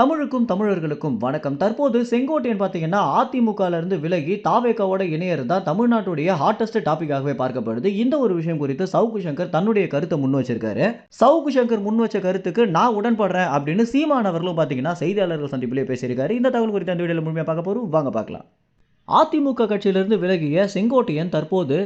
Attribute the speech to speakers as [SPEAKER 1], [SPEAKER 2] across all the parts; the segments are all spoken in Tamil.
[SPEAKER 1] தமிழுக்கும் தமிழர்களுக்கும் வணக்கம். தற்போது செங்கோட்டையன் பார்த்தீங்கன்னா அதிமுகலேருந்து விலகி தாவேக்காவோட இணையர் தான் தமிழ்நாட்டுடைய ஹாட்டஸ்ட் டாபிக்காகவே பார்க்கப்படுது. இந்த ஒரு விஷயம் குறித்து சவுக்கு சங்கர் தன்னுடைய கருத்தை முன் வச்சிருக்காரு. சவுக்கு சங்கர் முன் வச்ச கருத்துக்கு நான் உடன்படுறேன் அப்படின்னு சீமான் அவர்களும் பார்த்தீங்கன்னா செய்தியாளர்கள் சந்திப்பிலே பேசியிருக்காரு. இந்த தகவல் குறித்து அந்த வீடியோவில் முழுமையாக பார்க்க போகிறோம் வாங்க பார்க்கலாம். அதிமுக கட்சியிலிருந்து விலகிய செங்கோட்டையன் தற்போது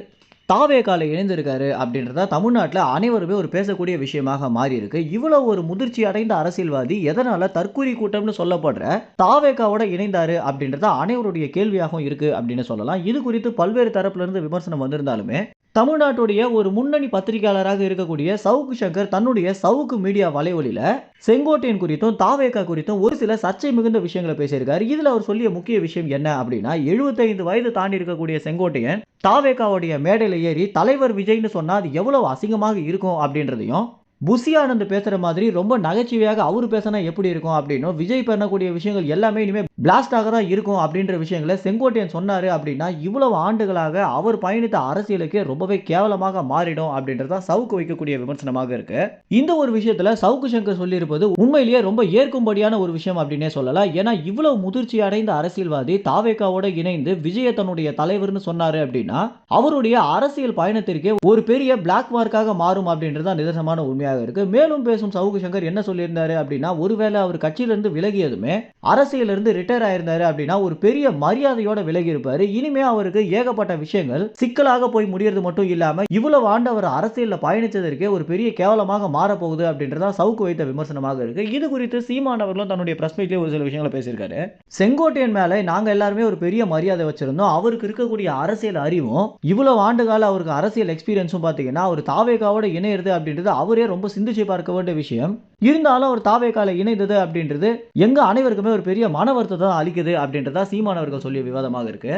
[SPEAKER 1] தாவேகால இணைந்திருக்காரு அப்படின்றத தமிழ்நாட்டில் அனைவருமே ஒரு பேசக்கூடிய விஷயமாக மாறி இருக்கு இவ்வளவு ஒரு முதிர்ச்சி அடைந்த அரசியல்வாதி எதனால தற்கூரி கூட்டம்னு சொல்லப்படுற தாவேகாவோட இணைந்தாரு அப்படின்றத அனைவருடைய கேள்வியாகவும் இருக்கு அப்படின்னு சொல்லலாம். இது குறித்து பல்வேறு தரப்புல இருந்து விமர்சனம் வந்திருந்தாலுமே தமிழ்நாட்டுடைய ஒரு முன்னணி பத்திரிகையாளராக இருக்கக்கூடிய சவுக்கு சங்கர் தன்னுடைய சவுக்கு மீடியா வலைவலியில் செங்கோட்டையன் குறித்தும் தாவேகா குறித்தும் ஒரு சில சர்ச்சை மிகுந்த விஷயங்களை பேசியிருக்காரு. இதில் அவர் சொல்லிய முக்கிய விஷயம் என்ன அப்படின்னா 75 வயது தாண்டி இருக்கக்கூடிய செங்கோட்டையன் தாவேகாவுடைய மேடையில் ஏறி தலைவர் விஜய்னு சொன்னால் அது எவ்வளவு அசிங்கமாக இருக்கும் அப்படின்றதையும் புசி ஆனந்த் பேசுகிற மாதிரி ரொம்ப நகைச்சுவையாக அவர் பேசினா எப்படி இருக்கும் அப்படின்னும் விஜய் பண்ணக்கூடிய விஷயங்கள் எல்லாமே இனிமேல் பிளாஸ்டாக தான் இருக்கும் அப்படின்ற விஷயங்களை செங்கோட்டையன் சொன்னார் அப்படின்னா இவ்வளவு ஆண்டுகளாக அவர் பயணித்த அரசியலுக்கு ரொம்பவே கேவலமாக மாறிடும் அப்படின்றதான் சவுக்கு வைக்கக்கூடிய விமர்சனமாக இருக்கு. இந்த ஒரு விஷயத்துல சவுக்கு சங்கர் சொல்லியிருப்பது உண்மையிலேயே ரொம்ப ஏற்கும்படியான ஒரு விஷயம் அப்படின்னே சொல்லலாம். ஏன்னா இவ்வளவு முதிர்ச்சி அடைந்த அரசியல்வாதி தாவேக்காவோட இணைந்து விஜய தன்னுடைய தலைவர்னு சொன்னார் அப்படின்னா அவருடைய அரசியல் பயணத்திற்கே ஒரு பெரிய பிளாக் மார்க்காக மாறும் அப்படின்றது தான் நிதர்சனமான உண்மையாக கேள்வியாக இருக்கு. மேலும் பேசும் சவுக்கு சங்கர் என்ன சொல்லியிருந்தாரு அப்படின்னா ஒருவேளை அவர் கட்சியிலிருந்து விலகியதுமே அரசியலிருந்து ரிட்டையர் ஆயிருந்தாரு அப்படின்னா ஒரு பெரிய மரியாதையோட விலகி இருப்பாரு இனிமே அவருக்கு ஏகப்பட்ட விஷயங்கள் சிக்கலாக போய் முடியறது மட்டும் இல்லாம இவ்வளவு ஆண்டு அவர் அரசியல்ல பயணிச்சதற்கே ஒரு பெரிய கேவலமாக மாறப்போகுது அப்படின்றதா சவுக்கு வைத்த விமர்சனமாக இருக்கு. இது குறித்து சீமான் அவர்களும் தன்னுடைய பிரஸ் மீட்லேயே ஒரு சில விஷயங்களை பேசியிருக்காரு. செங்கோட்டையன் மேல நாங்க எல்லாருமே ஒரு பெரிய மரியாதை வச்சிருந்தோம். அவருக்கு இருக்கக்கூடிய அரசியல் அறிவும் இவ்வளவு ஆண்டு கால அவருக்கு அரசியல் எக்ஸ்பீரியன்ஸும் பாத்தீங்கன்னா அவர் தாவேகாவோட இணையிறது அப்படின்றது அவரே ரொம்ப ரொம்ப சிந்திச்சு பார்க்க வேண்டிய விஷயம். இருந்தாலும் அவர் தாவேக்கால இணைந்தது அப்படின்றது எங்க அனைவருக்குமே ஒரு பெரிய மன வருத்தத்தை தான் அளிக்குது அப்படின்றதா சீமானவர்கள் சொல்லிய விவாதமாக இருக்கு.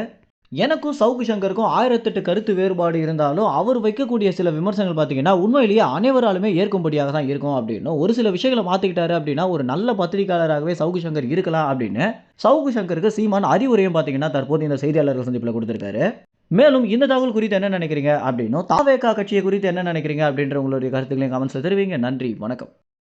[SPEAKER 1] எனக்கும் சவுக்கு சங்கருக்கும் ஆயிரத்தெட்டு கருத்து வேறுபாடு இருந்தாலும் அவர் வைக்கக்கூடிய சில விமர்சனங்கள் பார்த்தீங்கன்னா உண்மையிலேயே அனைவராலுமே ஏற்கும்படியாக தான் இருக்கும் அப்படின்னு. ஒரு சில விஷயங்களை மாற்றிக்கிட்டாரு அப்படின்னா ஒரு நல்ல பத்திரிகையாளராகவே சவுக்கு சங்கர் இருக்கலாம் அப்படின்னு. சவுக்கு சங்கருக்கு சீமான் அறிவுரையும் பார்த்தீங்கன்னா தற்போது இந்த செய்தியாளர்கள் சந்திப்பில் கொடுத்துருக்காரு. மேலும் இந்த தகவல் குறித்து என்ன நினைக்கிறீங்க அப்படின்னும் தாவேகா கட்சியை குறித்து என்ன நினைக்கிறீங்க அப்படின்ற உங்களுடைய கருத்துக்களையும் கமெண்ட்ஸில் தெரிவிங்க. நன்றி வணக்கம்.